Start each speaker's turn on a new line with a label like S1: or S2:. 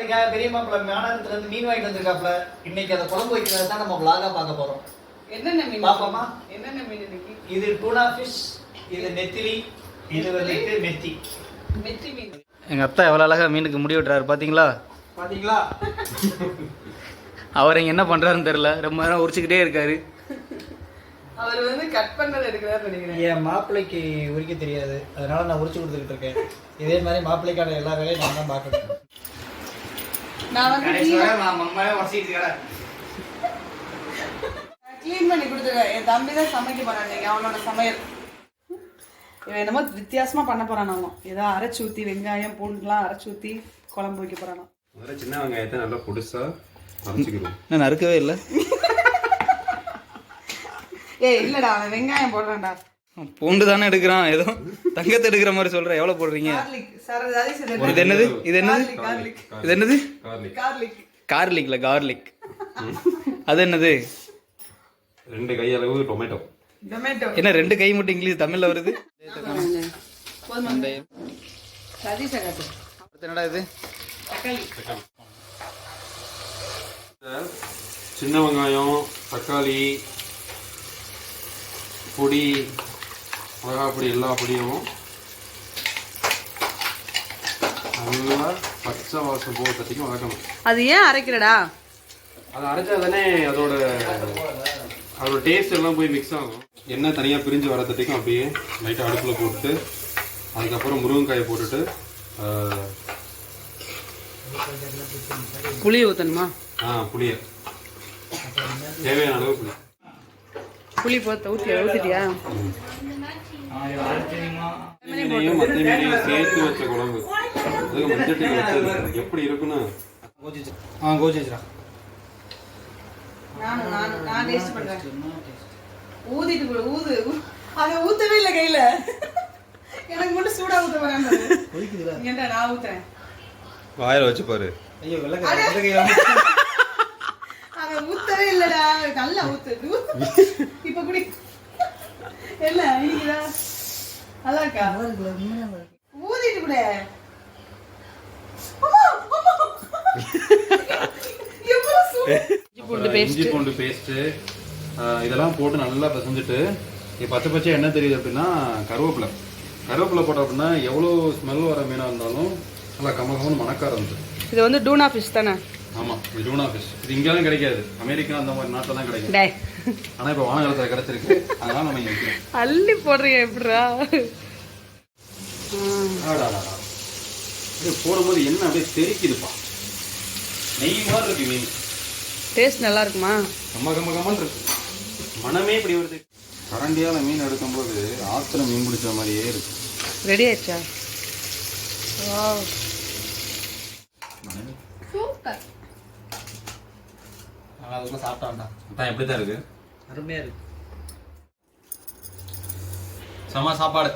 S1: மாப்பிள்ளைக்காக பெரிய மாப்பிள்ளை மாநகரத்துல இருந்து மீன் வாங்கிட்டு வந்திருக்காப்ல இன்னைக்கு அதை குழம்பு வைக்கிறது தான் நம்ம vlog-ஆ பார்க்க போறோம்.
S2: என்னென்ன மீன்?
S1: பாப்போமா?
S2: என்னென்ன மீன் இன்னைக்கு?
S1: இது டூனா ஃபிஷ் இது நெத்திலி இது வந்துட்டு மெத்தி.
S2: மெத்தி மீன்.
S3: எங்கள் அத்தா எவ்வளோ அழகாக மீனுக்கு முடி விட்டுறாரு பார்த்தீங்களா
S1: பாத்தீங்களா?
S3: அவர் இங்கே என்ன பண்ணுறாருன்னு தெரில ரொம்ப நேரம் உரிச்சுக்கிட்டே இருக்காரு.
S2: அவர் வந்து கட் பண்ணது எடுக்கிறாரு நினைக்கிறேன்.
S1: என் மாப்பிள்ளைக்கு உரிக்க தெரியாது. அதனால நான் உரிச்சு கொடுத்துக்கிட்டு இருக்கேன். இதே மாதிரி மாப்பிள்ளைக்கான எல்லா வேலையும் நான் தான் பார்க்கணும்.
S2: நான் வந்து க்ளீன் பண்ணி கொடுத்துருவேன் என் தம்பி தான் சமைக்க போறான் இன்னைக்கு அவனோட சமையல். இவன் என்னமோ வித்தியாசமா பண்ண போறான் நாம ஏதோ அரைச்சு ஊத்தி வெங்காயம் பூண்டுலாம் அரைச்சு ஊத்தி குழம்பு வைக்க போறானா
S4: சின்ன வெங்காயத்தை நல்லா பொடிசா
S3: நான் நறுக்கவே இல்லை?
S2: ஏய் இல்லடா அவன் வெங்காயம் போடுறான்டா.
S3: பூண்டு தானே எடுக்கிறான். ஏதோ தங்கத்தை எடுக்கிற மாதிரி சொல்கிறேன் எவ்வளோ போடுறீங்க? இது என்னது? இது என்னது? இது என்னது?
S4: கார்லிக்.
S2: கார்லிக்.
S3: கார்லிக்ல கார்லிக். அது என்னது?
S4: ரெண்டு கையளவு டொமேட்டோ.
S2: டொமேட்டோ.
S3: என்ன ரெண்டு கை மட்டும் இங்கிலீஷ் தமிழ்ல வருது? என்னடா இது
S2: தக்காளி.
S4: சின்ன வெங்காயம் தக்காளி பொடி மிளகா பொடி எல்லா பொடியும் நல்லா பச்சை வாசம் போக தட்டிக்கும் வதக்கணும்
S2: அது ஏன் அரைக்கிறடா?
S4: அதை அரைச்சா தானே அதோட அதோட டேஸ்ட் எல்லாம் போய் மிக்ஸ் ஆகும். எண்ணெய் தனியாக பிரிஞ்சு வர தட்டிக்கும் அப்படியே லைட்டாக அடுப்பில் போட்டு அதுக்கப்புறம் முருங்கைக்காயை போட்டுட்டு ஆஹ்,
S2: புளி ஊத்தணுமா?
S4: ஆ புளியை. தேவையான அளவு புளி
S2: புளி போத்த ஊத்தி ஊத்திட்டியா?
S4: மீனையும் மற்ற மீனையும் சேர்த்து வச்ச குழம்பு. அதுக்கு மஞ்சட்டில் வச்சது எப்படி இருக்குன்னு?
S1: ஆ
S2: பண்றேன். ஊதிட்டு ஊது. அதை ஊத்தவே இல்லை கையில. எனக்கு மட்டும் சூடா ஊத்த ஏன்டா நான் ஊத்துறேன்.
S4: வாயில் வச்சு பாரு.
S1: ஐயோ
S2: அவன் ஊத்தவே இல்லடா. நல்லா ஊத்து. என்ன இனிக்குதா? நல்லா இருக்கா ஊதிட்டு கூட.
S4: இஞ்சி பூண்டு பேஸ்ட்டு இதெல்லாம் போட்டு நல்லா பிசைஞ்சிட்டு இப்போ பச்சை பச்சை என்ன தெரியுது அப்படின்னா கருவேப்பிலை. கருவேப்பிலை போட்டோம் அப்படின்னா எவ்வளோ ஸ்மெல் வர மீனாக இருந்தாலும் நல்லா கம கமன்னு மணக்க ஆரம்பிச்சு
S2: இது வந்து டூனா ஃபிஷ் தானே?
S4: ஆமாம் இது டூனா ஃபிஷ் இது இங்கெல்லாம் கிடைக்காது. அமெரிக்கா அந்த மாதிரி நாட்டில் தான் கிடைக்கும் ஆனால் இப்போ வானகாலத்தில் கிடைச்சிருக்கு. அதனால நம்ம இங்கே
S2: அள்ளி போடுறீங்க எப்படிடா?
S4: ஆடாடாடா. இது போடும்போது என்ன அப்படியே தெரிக்குதுப்பா நெய் மாதிரி இருக்கு மீன்.
S2: டேஸ்ட் நல்லா இருக்குமா?
S4: கம்ம கம்ம கம்மன்னு இருக்கு. மனமே இப்படி வருது. கரண்டியால மீன் எடுக்கும்போது ஆத்துல மீன் பிடிச்ச மாதிரியே இருக்கு.
S2: ரெடி ஆயிடுச்சா? வாவ் சூப்பர்
S1: நான் அதுக்குள்ள சாப்பிட்டான்டா
S4: அதான் எப்படி தான் இருக்கு.
S1: அருமையா இருக்கு.
S4: செம சாப்பாடு.